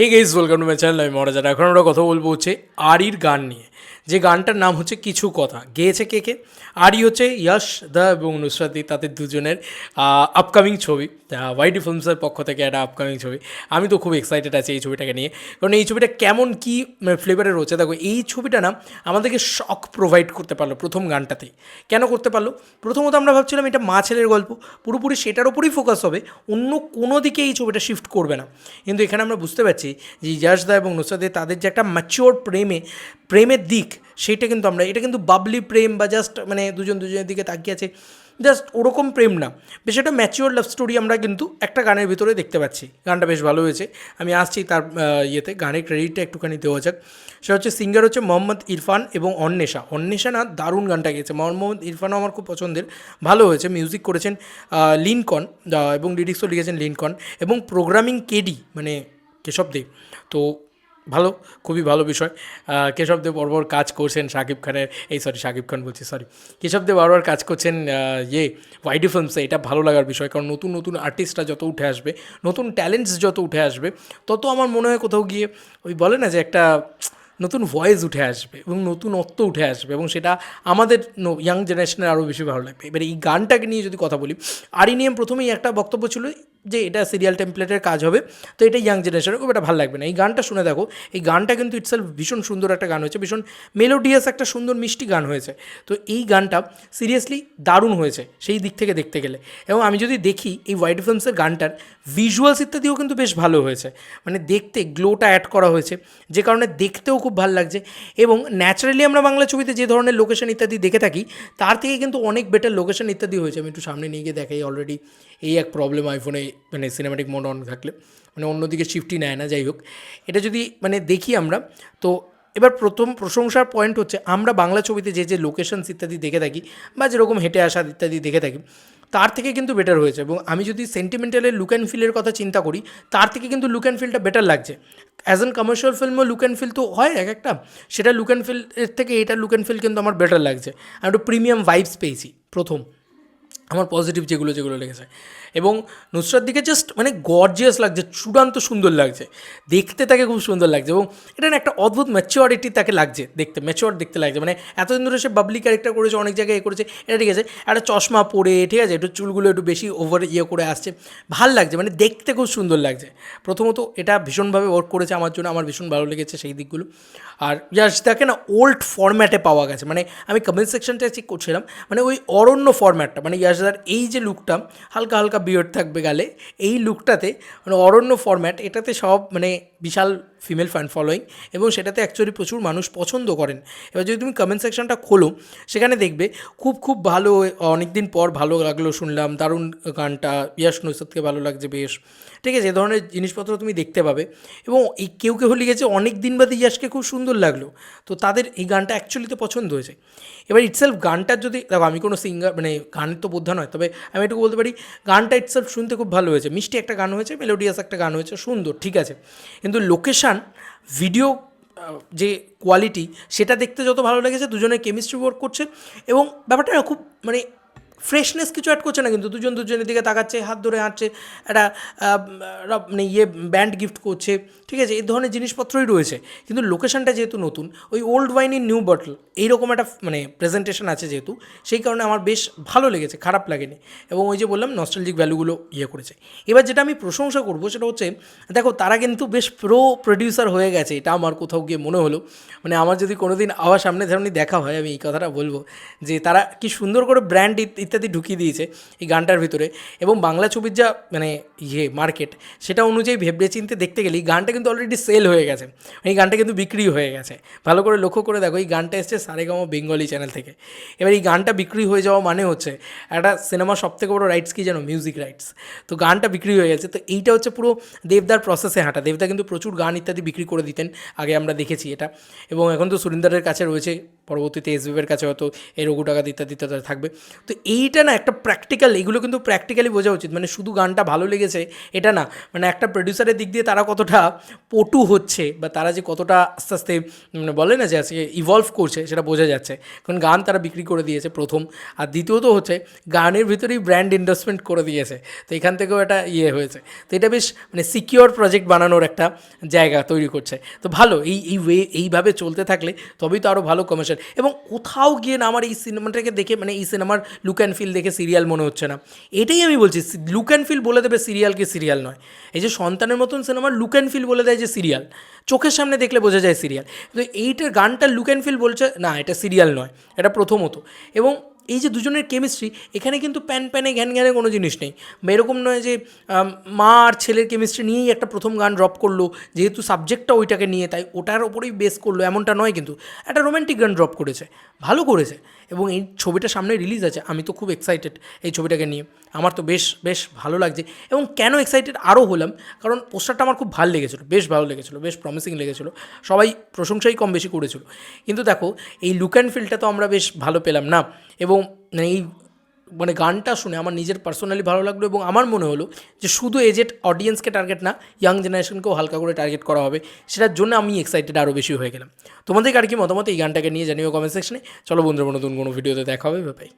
Hey guys welcome to my channel আমি মহারাজার এখন আমরা কথা বলব হচ্ছে আরির গান নিয়ে। যে গানটার নাম হচ্ছে কিছু কথা। গেয়েছে কে কে? আরি হচ্ছে ইয়াশ, দা এবং নুসরাতি তাদের দুজনের আপকামিং ছবি। ওয়াইডি ফিল্মসের পক্ষ থেকে একটা আপকামিং ছবি। আমি তো খুব এক্সাইটেড আছি এই ছবিটাকে নিয়ে। কারণ এই ছবিটা কেমন কী ফ্লেভারে রয়েছে। দেখো, এই ছবিটা না আমাদেরকে শখ প্রোভাইড করতে পারল প্রথম গানটাতেই। কেন করতে পারল? প্রথমত আমরা ভাবছিলাম এটা মা ছেলের গল্প। পুরোপুরি সেটার ওপরই ফোকাস হবে। অন্য কোনো দিকে এই ছবিটা শিফট করবে না। কিন্তু এখানে আমরা বুঝতে পারছি যে ইয়াশদা এবং নুসরাদের তাদের যে একটা ম্যাচিওর প্রেমে, প্রেমের দিক সেইটা কিন্তু আমরা, এটা কিন্তু বাবলি প্রেম বা জাস্ট মানে দুজন দুজনের দিকে তাকিয়ে আছে জাস্ট ওরকম প্রেম না। বেশ একটা ম্যাচিওর লাভ স্টোরি আমরা কিন্তু একটা গানের ভিতরে দেখতে পাচ্ছি। গানটা বেশ ভালো হয়েছে। আমি আসছি তার ইয়েতে, গানের ক্রেডিটটা একটুখানি দেওয়া যাক। সেটা হচ্ছে সিঙ্গার হচ্ছে মোহাম্মদ ইরফান এবং অন্বেষা। অন্বেষা না, দারুণ গানটা গেয়েছে। মোহাম্মদ ইরফানও আমার খুব পছন্দের। ভালো হয়েছে মিউজিক করেছেন লিনকন এবং লিরিক্সও লিখেছেন লিনকন। এবং প্রোগ্রামিং কেডি মানে কেশব দেব তো ভালো, খুবই ভালো বিষয়। কেশবদেব বড় কাজ করছেন শাকিব খানের, এই সরি শাকিব খান বলছি সরি কেশবদেব বারবার কাজ করছেন ইয়ে ওয়াইডি ফিল্মসে এটা ভালো লাগার বিষয়, কারণ নতুন নতুন আর্টিস্টরা যত উঠে আসবে, নতুন ট্যালেন্টস যত উঠে আসবে, তত আমার মনে হয় কোথাও গিয়ে ওই বলে না যে একটা নতুন ভয়েস উঠে আসবে এবং নতুন নতুনত্ব উঠে আসবে এবং সেটা আমাদের ইয়াং জেনারেশনের আরও বেশি ভালো লাগবে। এবারে এই গানটাকে নিয়ে যদি কথা বলি আরই নিয়ম প্রথমেই একটা বক্তব্য ছিল যে এটা সিরিয়াল টেমপ্লেটের কাজ হবে, তো এটা ইয়াং জেনারেশনের খুব এটা ভালো লাগবে না। এই গানটা শুনে দেখো, এই গানটা কিন্তু ইটসেলফ ভীষণ সুন্দর একটা গান হয়েছে, ভীষণ মেলোডিয়াস একটা সুন্দর মিষ্টি গান হয়েছে। তো এই গানটা সিরিয়াসলি দারুণ হয়েছে, সেই দিক থেকে দেখতে গেলে। এবং আমি যদি দেখি এই হোয়াইট ফিল্মসের গানটার ভিজুয়ালস ইত্যাদিও কিন্তু বেশ ভালো হয়েছে। মানে দেখতে গ্লোটা অ্যাড করা হয়েছে, যে কারণে দেখতেও খুব ভালো লাগছে। এবং ন্যাচারালি আমরা বাংলা ছবিতে যে ধরনের লোকেশন ইত্যাদি দেখে থাকি, তার থেকে কিন্তু অনেক বেটার লোকেশন ইত্যাদি হয়েছে। আমি একটু সামনে নিয়ে গিয়ে দেখাই অলরেডি এই এক প্রবলেম আইফোনে মানে সিনেমাটিক মোড অন থাকলে মানে অন্যদিকে শিফটই নেয় না, যাই হোক। এটা যদি মানে দেখি আমরা, তো এবার প্রথম প্রশংসার পয়েন্ট হচ্ছে, আমরা বাংলা ছবিতে যে যে লোকেশনস ইত্যাদি দেখে থাকি, বা যেরকম হেঁটে আসা ইত্যাদি দেখে থাকি, তার থেকে কিন্তু বেটার হয়েছে। এবং আমি যদি সেন্টিমেন্টালের লুক অ্যান্ড ফিলের কথা চিন্তা করি, তার থেকে কিন্তু লুক অ্যান্ড ফিলটা বেটার লাগছে। অ্যাজ অ্যান কমার্শিয়াল ফিল্মও লুক অ্যান্ড ফিল তো হয় এক একটা, সেটা লুক অ্যান্ড ফিল এর থেকে এটা লুক অ্যান্ড ফিল কিন্তু আমার বেটার লাগছে। আমি একটু প্রিমিয়াম ভাইবস পেয়েছি, প্রথম। আমার পজিটিভ যেগুলো যেগুলো লেগেছে। এবং নুসরাত দিকে জাস্ট মানে গর্জিয়াস লাগছে, চূড়ান্ত সুন্দর লাগছে। দেখতে তাকে খুব সুন্দর লাগছে এবং এটা না একটা অদ্ভুত ম্যাচিওরিটি তাকে লাগছে দেখতে ম্যাচিওর দেখতে লাগছে। মানে এতদিন ধরে সে বাবলি ক্যারেক্টার করেছে, অনেক জায়গায় এ করেছে, এটা ঠিক আছে। একটা চশমা পরে, ঠিক আছে, একটু চুলগুলো একটু বেশি ওভার ইয়ে করে আসছে। ভালো লাগছে মানে দেখতে খুব সুন্দর লাগছে। প্রথমত এটা ভীষণভাবে ওয়ার্ক করেছে আমার জন্য, আমার ভীষণ ভালো লেগেছে সেই দিকগুলো। আর ইয়াশদাকে না ওল্ড ফরম্যাটে পাওয়া গেছে। মানে আমি কমেন্ট সেকশনটা চেক করছিলাম। মানে ওই অরণ্য ফরম্যাটটা মানে ইয়াশদার এই যে লুকটা হালকা হালকা বিয়ার্ড থাকবে গালে, এই লুকটাতে মানে অরণ্য ফরম্যাট এটাতে সব মানে বিশাল ফিমেল ফ্যান ফলোয়িং এবং সেটাতে অ্যাকচুয়ালি প্রচুর মানুষ পছন্দ করেন। এবার যদি তুমি কমেন্ট সেকশনটা খোলো, সেখানে দেখবে খুব খুব ভালো অনেক দিন পর ভালো লাগল শুনলাম, দারুণ গানটা ইয়াস নৈসদকে ভালো লাগছে বেশ। ঠিক আছে, এ ধরনের জিনিসপত্র তুমি দেখতে পাবে এবং এই কেউ কেউ লিখেছে অনেক দিন বাদে ইয়াসকে খুব সুন্দর লাগল। তো তাদের এই গানটা অ্যাকচুয়ালিতে পছন্দ হয়েছে। এবার ইটসেলফ গানটার যদি, দেখো আমি কোনো সিঙ্গার মানে গানের তো বোদ্ধা নয়, তবে আমি একটু বলতে পারি, গানটা ইটসেলফ শুনতে খুব ভালো হয়েছে। মিষ্টি একটা গান হয়েছে মেলোডিয়াস একটা গান হয়েছে, সুন্দর, ঠিক আছে। কিন্তু লোকেশান ভিডিও যে কোয়ালিটি সেটা দেখতে যত ভালো লেগেছে, দুজনে কেমিস্ট্রি ওয়ার্ক করছে এবং ব্যাপারটা না খুব মানে ফ্রেশনেস কিছু অ্যাড করছে না, কিন্তু দুজন দুজনের দিকে তাকাচ্ছে, হাত ধরে হাঁটছে, একটা মানে ইয়ে ব্যান্ড গিফট করছে, ঠিক আছে, এই ধরনের জিনিসপত্রই রয়েছে। কিন্তু লোকেশনটা যেহেতু নতুন, ওই old wine in new bottle এইরকম একটা মানে প্রেজেন্টেশন আছে যেহেতু, সেই কারণে আমার বেশ ভালো লেগেছে, খারাপ লাগেনি। এবং ওই যে বললাম নস্টালজিক ভ্যালুগুলো ইয়ে করেছে। এবার যেটা আমি প্রশংসা করব, সেটা হচ্ছে, দেখো, তারা কিন্তু বেশ প্রো প্রডিউসার হয়ে গেছে, এটা আমার কোথাও গিয়ে মনে হলো। মানে আমার যদি কোনো দিন আবার সামনে সামনে দেখা হয়, আমি এই কথাটা বলব, যে তারা কি সুন্দর করে ব্র্যান্ড ইত্যাদি ঢুকিয়ে দিয়েছে এই গানটার ভিতরে। এবং বাংলা ছবির যা মানে ইয়ে মার্কেট সেটা অনুযায়ী ভেবে চিনতে দেখতে গেলে, এই গানটা কিন্তু অলরেডি সেল হয়ে গেছে। এই গানটা কিন্তু বিক্রি হয়ে গেছে। ভালো করে লক্ষ্য করে দেখো, এই গানটা এসছে সারেগামা বেঙ্গলি চ্যানেল থেকে। এবার এই গানটা বিক্রি হয়ে যাওয়া মানে হচ্ছে একটা সিনেমার সব থেকে বড় রাইটস কি যেন মিউজিক রাইটস তো গানটা বিক্রি হয়ে গেছে। তো এইটা হচ্ছে পুরো দেবদার প্রসেসে হাঁটা। দেবদা কিন্তু প্রচুর গান ইত্যাদি বিক্রি করে দিতেন, আগে আমরা দেখেছি এটা। এবং এখন তো সুরিন্দারের কাছে রয়েছে পরবর্তীতে এসবিএফের কাছে হয়তো এই রঘু টাকা ইত্যাদি ইত্যাদি থাকবে। তো এইটা না একটা প্র্যাকটিক্যাল এগুলো কিন্তু প্র্যাকটিক্যালি বোঝা উচিত। মানে শুধু গানটা ভালো লেগেছে, এটা না। মানে একটা প্রডিউসারের দিক দিয়ে তারা কতটা পটু হচ্ছে বা তারা যে কতটা আস্তে আস্তে মানে বলে না যে আজকে ইভলভ করছে, সেটা বোঝা যাচ্ছে। কারণ গান তারা বিক্রি করে দিয়েছে প্রথম। আর দ্বিতীয়ত হচ্ছে, গানের ভিতরেই ব্র্যান্ড ইনভেস্টমেন্ট করে দিয়েছে। তো এখান থেকেও একটা ইয়ে হয়েছে। তো এটা বেশ মানে সিকিওর প্রজেক্ট বানানোর একটা জায়গা তৈরি করছে। তো ভালো, এই এই ওয়ে এইভাবে চলতে থাকলে তবেই তো আরও ভালো কমার্শিয়াল এবং কোথাও গিয়ে না আমার এই সিনেমাটাকে দেখে মানে এই সিনেমার লুক অ্যান্ড ফিল দেখে সিরিয়াল মনে হচ্ছে না। এটাই আমি বলছি লুক অ্যান্ড ফিল বলে দেবে সিরিয়ালকে সিরিয়াল নয়। এই যে সন্তানের মতন সিনেমার লুক অ্যান্ড ফিল বলে দেয় যে সিরিয়াল চোখের সামনে দেখলে বোঝা যায় সিরিয়াল তো এইটার গানটা লুক অ্যান্ড ফিল বলছে, না, এটা সিরিয়াল নয়, এটা প্রথমত। এবং এই যে দুজনের কেমিস্ট্রি এখানে কিন্তু প্যান প্যানে ঘ্যান ঘ্যানে কোনো জিনিস নেই। বা এরকম নয় যে মা আর ছেলের কেমিস্ট্রি নিয়েই একটা প্রথম গান ড্রপ করল, যেহেতু সাবজেক্টটা ওইটাকে নিয়ে, তাই ওটার ওপরেই বেস করল, এমনটা নয় কিন্তু। একটা রোম্যান্টিক গান ড্রপ করেছে, ভালো করেছে। এবং এই ছবিটা সামনে রিলিজ আছে, আমি তো খুব এক্সাইটেড এই ছবিটাকে নিয়ে। আমার তো বেশ বেশ ভালো লাগছে। এবং কেন এক্সাইটেড আরও হলাম, কারণ পোস্টারটা আমার খুব ভালো লেগেছিলো, বেশ ভালো লেগেছিলো, বেশ প্রমিসিং লেগেছিলো। সবাই প্রশংসাই কম বেশি করেছিল। কিন্তু দেখো, এই লুক অ্যান্ড ফিলটা তো আমরা বেশ ভালো পেলাম না? এবং এই মানে গানটা শুনে আমার নিজের পার্সোনালি ভালো লাগল এবং আমার মনে হলো যে শুধু এজেড অডিয়েন্সকে টার্গেট না ইয়াং জেনারেশনকেও হালকা করে টার্গেট করা হবে, সেটার জন্য আমি এক্সাইটেড আরও বেশি হয়ে গেলাম। তোমাদের আর কি মতামত? এই গানটাকে নিয়ে জানিও কমেন্ট সেকশনে চলো বন্ধুরা, নতুন কোনো ভিডিওতে দেখা হবে ভাই